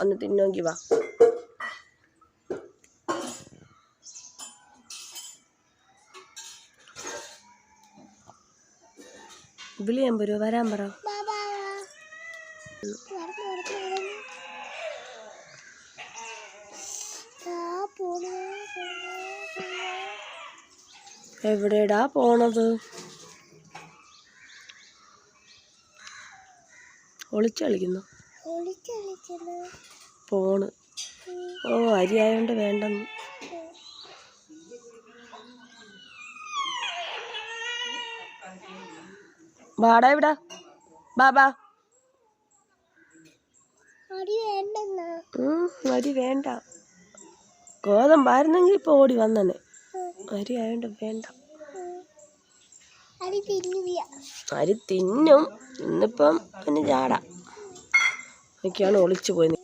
ഒന്ന് തിന്നോങ്കി വാ. വിളിയാൻ പോരോ വരാൻ പറ. എവിടെടാ പോണത്? ഒളിച്ചു കളിക്കുന്നു പോണ്. ഓ അരി ആയതുകൊണ്ട് വേണ്ടെന്ന്. വാടാ ഇവിടെ. ബാബാ അരി വേണ്ട. ഗോതമ്പായിരുന്നെങ്കിൽ ഇപ്പൊ ഓടി വന്നനെ. അരി ആയോണ്ട് വേണ്ട. അരി തിന്നും. ഇന്നിപ്പം പിന്നെ ചാടാ ഒക്കെയാണ് ഒളിച്ചു പോയി